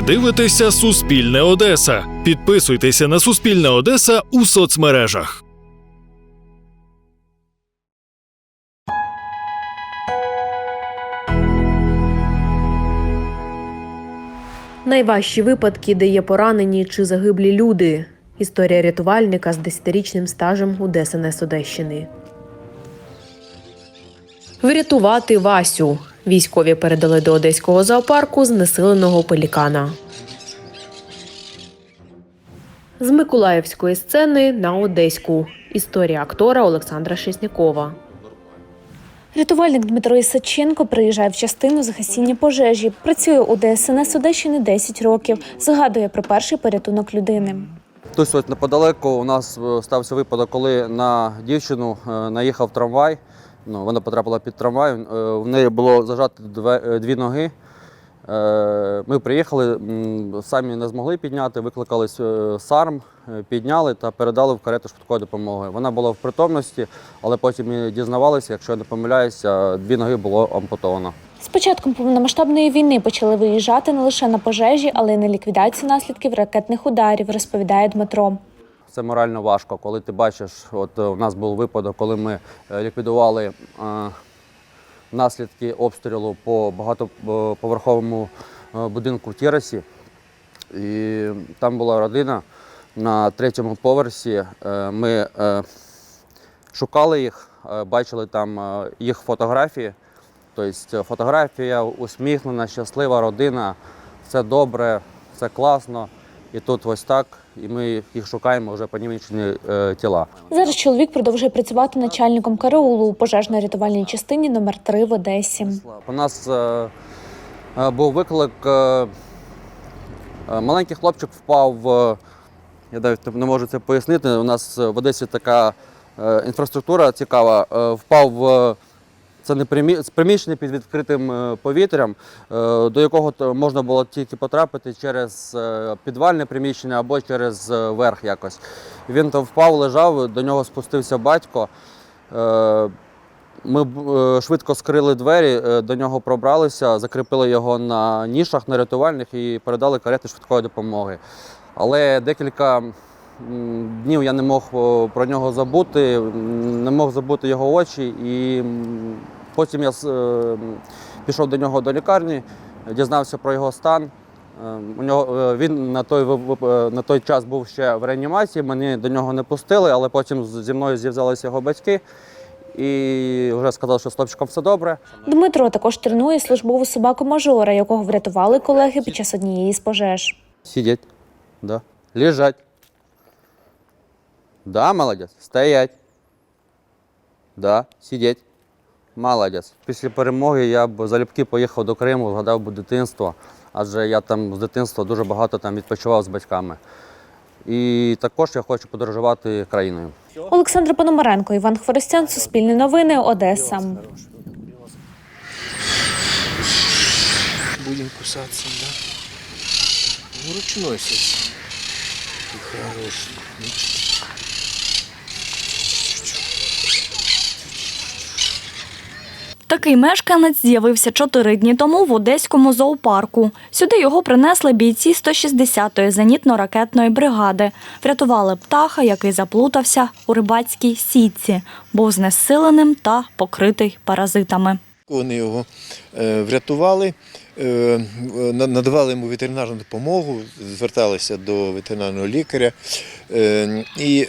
Ви дивитеся Суспільне Одеса. Підписуйтеся на Суспільне Одеса у соцмережах. Найважчі випадки, де є поранені чи загиблі люди. Історія рятувальника з 10-річним стажем у ДСНС Одещини. Врятувати Васю. Військові передали до одеського зоопарку знесиленого пелікана. З Миколаївської сцени на Одеську. Історія актора Олександра Шеснякова. Рятувальник Дмитро Ісаченко приїжджає в частину з гасіння пожежі. Працює у ДСНС Одещини 10 років. Згадує про перший порятунок людини. Тут ось неподалеку у нас е, стався випадок, коли на дівчину е, наїхав трамвай. Ну, вона потрапила під трамвай. е, В неї було зажати е, дві ноги. Е, Ми приїхали, самі не змогли підняти, викликали САРМ, підняли та передали в карету швидкої допомоги. Вона була в притомності, але потім ми дізнавалися, якщо я не помиляюся, дві ноги було ампутовано. З початком повномасштабної війни почали виїжджати не лише на пожежі, але й на ліквідацію наслідків ракетних ударів, розповідає Дмитро. Це морально важко, коли ти бачиш, от е, у нас був випадок, коли ми е, ліквідували е, наслідки обстрілу по багатоповерховому будинку в Тірасі. І там була родина на третьому поверсі. Ми шукали їх, бачили там їх фотографії. Тобто фотографія усміхнена, щаслива родина, все добре, все класно. І тут ось так, і ми їх шукаємо вже понівечені е, тіла. Зараз чоловік продовжує працювати начальником караулу у пожежно-рятувальній частині номер 3 в Одесі. У нас е, е, був виклик. Е, е, маленький хлопчик впав в. Я навіть не можу це пояснити. У нас в Одесі така е, інфраструктура цікава. Е, впав в. Це не приміщення під відкритим е, повітрям, е, до якого можна було тільки потрапити через е, підвальне приміщення або через верх якось. Він там впав, лежав, до нього спустився батько. Ми швидко скрили двері, до нього пробралися, закріпили його на нішах на рятувальних і передали карети швидкої допомоги. Але декілька днів я не мог про нього забути, не мог забути його очі. І потім я е, пішов до нього до лікарні, дізнався про його стан. Е, У нього е, він на той на той час був ще в реанімації. Мене до нього не пустили, але потім зі мною зв'язалися його батьки і вже сказали, що з хлопчиком все добре. Дмитро також тренує службову собаку мажора, якого врятували колеги під час однієї з пожеж. Сидеть. Да. Лежать. Да, молодець. Стоять. Да, сидеть. Молодець. Після перемоги я б залюбки поїхав до Криму, згадав би дитинство, адже я там з дитинства дуже багато там відпочивав з батьками. І також я хочу подорожувати країною. Олександр Пономаренко, Іван Хворостян, Суспільне новини, Одеса. Будем кусаться, да? Ну, ручной хороший. Такий мешканець з'явився чотири дні тому в одеському зоопарку. Сюди його принесли бійці 160-ї зенітно-ракетної бригади. Врятували птаха, який заплутався у рибацькій сітці, був знесиленим та покритий паразитами. Вони його е, врятували, е, надавали йому ветеринарну допомогу, зверталися до ветеринарного лікаря. Е, І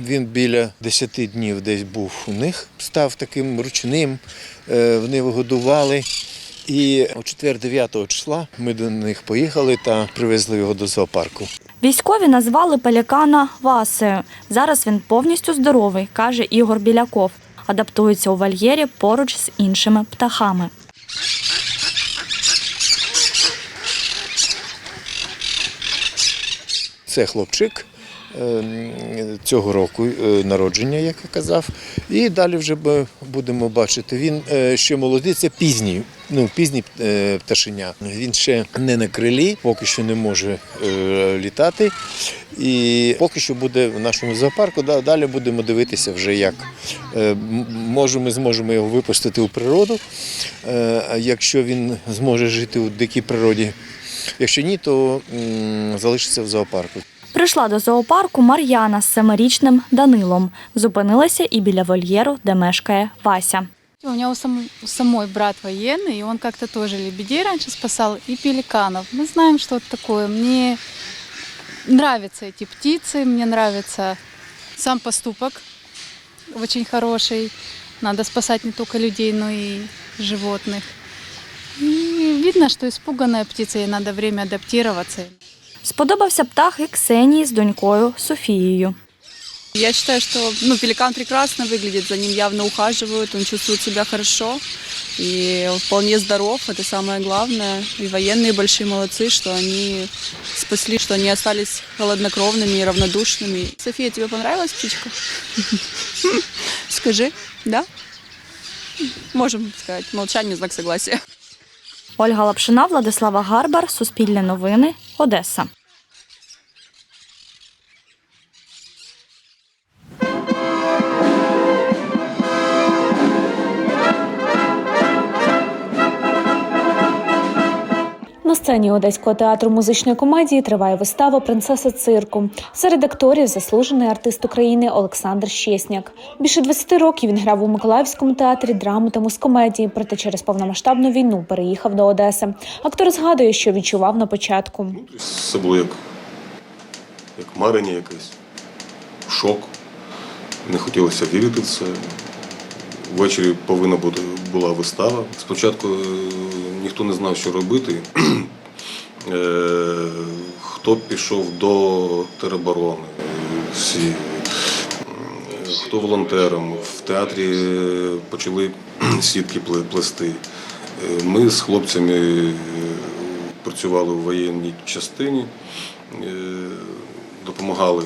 він біля 10 днів десь був у них, став таким ручним, вони його годували. І о 4-9 числа ми до них поїхали та привезли його до зоопарку. Військові назвали пелікана Васею. Зараз він повністю здоровий, каже Ігор Біляков. Адаптується у вольєрі поруч з іншими птахами. Це хлопчик цього року е, народження, як я казав. І далі вже будемо бачити. Він е, ще молодий, це пізній, ну, пізній е, пташеня. Він ще не на крилі, поки що не може літати. І поки що буде в нашому зоопарку. Далі будемо дивитися вже як. Ми зможемо його випустити у природу. Якщо він зможе жити у дикій природі, Якщо ні, то залишиться в зоопарку. Прийшла до зоопарку Мар'яна з семирічним Данилом. Зупинилася і біля вольєру, де мешкає Вася. У меня у, сам- у самой брат военный, и он как-то тоже лебедей раньше спасал, и пеликанов. Мы знаем, что это такое. Мне нравятся эти птицы, мне нравится сам поступок очень хороший. Надо спасать не только людей, но и животных. И видно, что испуганная птица, ей надо время адаптироваться. Сподобався птах і Ксенії з донькою Софією. Я считаю, что ну, пеликан прекрасно выглядит, за ним явно ухаживают, он чувствует себя хорошо и он вполне здоров, это самое главное. И военные большие молодцы, что они спасли, что они остались холоднокровными и равнодушными. София, тебе понравилась птичка? Скажи, да? Можем сказать, молчание, знак согласия. Ольга Лапшина, Владислава Гарбар, Суспільне новини, Одеса. Сцені Одеського театру музичної комедії триває вистава Принцеса цирку. Серед акторів заслужений артист України Олександр Щесняк. Більше 20 років він грав у Миколаївському театрі драми та музкомедії, проте через повномасштабну війну переїхав до Одеси. Актор згадує, що відчував на початку. Це було як, як марення якесь, шок. Не хотілося вірити в це. Ввечері повинна бути була вистава. Спочатку е, ніхто не знав, що робити. Е, Хто пішов до тероборони, всі, хто волонтером. В театрі е, почали сітки плести. Е, Ми з хлопцями працювали в воєнній частині, допомагали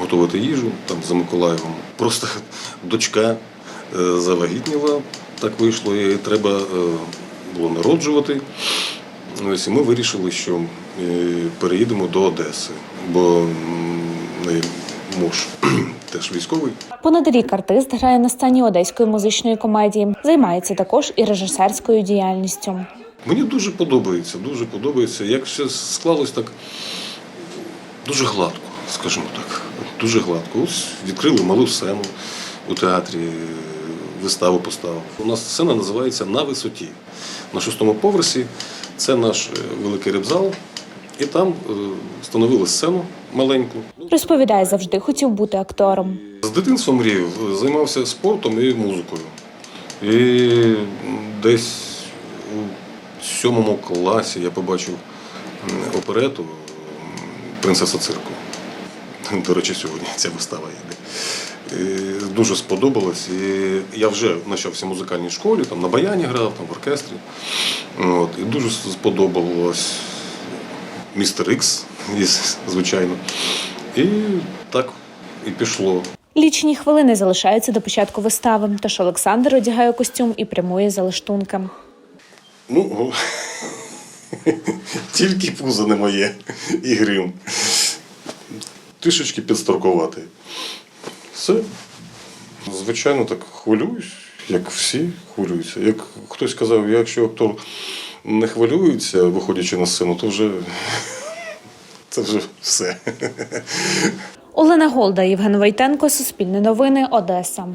готувати їжу там за Миколаєвом. Просто дочка завагітніла, так вийшло, і треба було народжувати. Ось і ми вирішили, що е, переїдемо до Одеси, бо муж теж військовий. Понад рік артист грає на сцені Одеської музичної комедії. Займається також і режисерською діяльністю. Мені дуже подобається, дуже подобається. Як все склалось так дуже гладко, скажімо так. Дуже гладко. Ось відкрили малу сцену у театрі, виставу поставив. У нас сцена називається На висоті. На шостому поверсі це наш е, великий рибзал, і там е, встановили сцену маленьку. Розповідає, завжди хотів бути актором. З дитинства мріяв, займався спортом і музикою. І десь у сьомому класі я побачив оперету Принцеса цирку. До речі, сьогодні ця вистава йде. Дуже сподобалось. І я вже почався в музикальній школі, там на баяні грав, там в оркестрі. От, і дуже сподобалось містер Ікс, звичайно. І так і пішло. Лічні хвилини залишаються до початку вистави, тож Олександр одягає костюм і прямує за лаштунком. Ну, тільки пузо не моє і грим. Трішечки підстаркувати. Все. Звичайно, так хвилююсь, як всі хвилюються. Як хтось казав, якщо актор не хвилюється, виходячи на сцену, то вже це вже все. Олена Голда, Євген Войтенко, Суспільне новини, Одеса.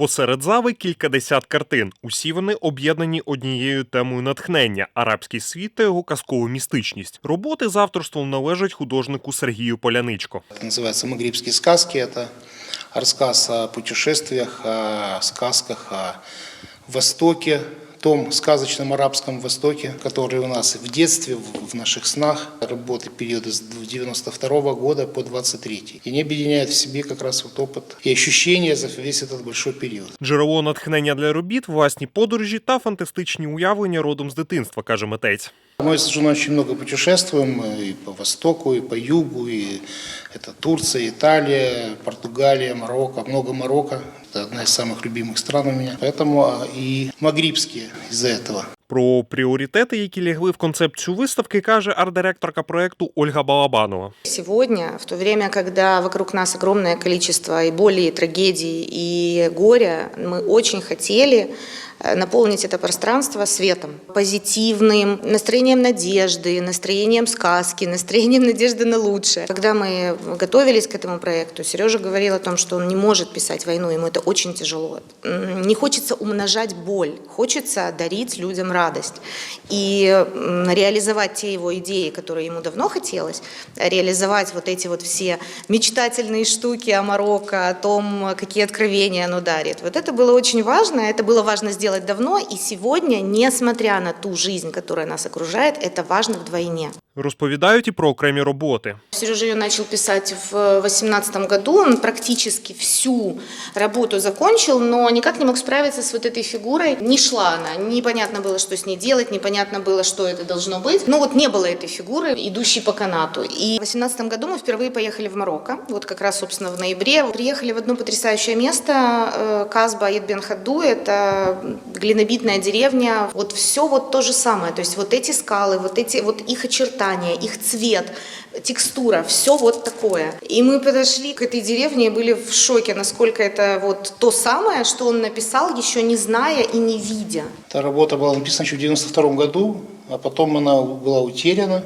Посеред зави кількадесят картин. Усі вони об'єднані однією темою натхнення арабський світ та його казкову містичність. Роботи з авторством належать художнику Сергію Поляничко. Это называется «Магрибские сказки». Это рассказ о путешествиях, о сказках, о Востоке, том сказочном арабском Востоке, который у нас в детстве, в в наших снах, работы периода с 92 года по 23 И они объединяют в себе как раз вот опыт и ощущения за весь этот большой период. Джерело натхнення для робіт, власні подорожі та фантастичні уявлення родом з дитинства, каже митець. Мы с женой очень много путешествуем э, и по Востоку, и по Югу, и это Турция, Италия, Португалия, Марокко, много Марокко. Это одна из самых любимых стран у меня. Поэтому а, и магрибские из-за этого. Про пріоритети, які лягли в концепцію виставки, каже арт-директорка проекту Ольга Балабанова. Сегодня, в то время, когда вокруг нас огромное количество и боли, и трагедий, и горя, мы очень хотели э, наполнить это пространство светом, позитивным, настроением надежды, настроением сказки, настроением надежды на лучшее. Когда мы готовились к этому проекту, Сережа говорил о том, что он не может писать войну, ему это очень тяжело. Не хочется умножать боль, хочется дарить людям радость. И реализовать те его идеи, которые ему давно хотелось, реализовать вот эти вот все мечтательные штуки о Марокко, о том, какие откровения оно дарит. Вот это было очень важно, это было важно сделать давно, и сегодня, несмотря на ту жизнь, которая нас окружает, это важно вдвойне. Розповідають і про окремі роботи. Сережа ее начал писать в 2018 году, он практически всю работу закончил, но никак не мог справиться с вот этой фигурой. Не шла она, непонятно было, что с ней делать, непонятно было, что это должно быть. Ну вот не было этой фигуры, идущей по канату. И в 2018 году мы впервые поехали в Марокко, вот как раз, собственно, в ноябре. Приехали в одно потрясающее место, э, Казба Бен Хаду, это глинобитная деревня. Вот все вот то же самое, то есть вот эти скалы, вот эти вот их очертания, их цвет, текстура, все вот такое. И мы подошли к этой деревне и были в шоке, насколько это вот то самое, что он написал, еще не зная и не видя. Эта работа была написана еще в 92 году, а потом она была утеряна,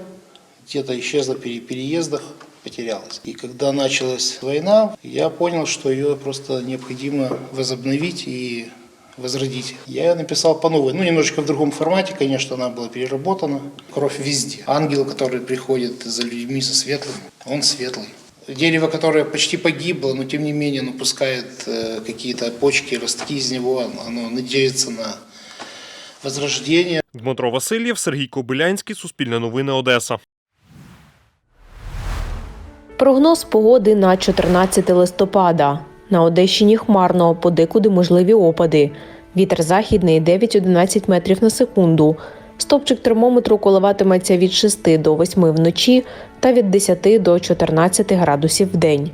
где-то исчезла при переездах, потерялась. И когда началась война, я понял, что ее просто необходимо возобновить и возродить. Я ее написал по новой, ну немножечко в другом формате, конечно, она была переработана. Кровь везде. Ангел, который приходит за людьми со светлым, он светлый. Дерево, которое почти погибло, но тем не менее оно пускает э, какие-то почки, ростки из него, оно надеется на возрождение. Дмитро Васильєв, Сергій Кобилянський, Суспільне новини Одеса. Прогноз погоди на 14 листопада. На Одещині хмарно, подекуди можливі опади. Вітер західний 9-11 метрів на секунду. Стопчик термометру коливатиметься від 6 до 8 вночі та від 10 до 14 градусів в день.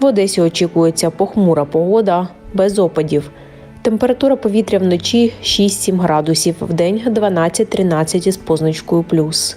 В Одесі очікується похмура погода без опадів. Температура повітря вночі 6-7 градусів, в день 12-13 із позначкою плюс.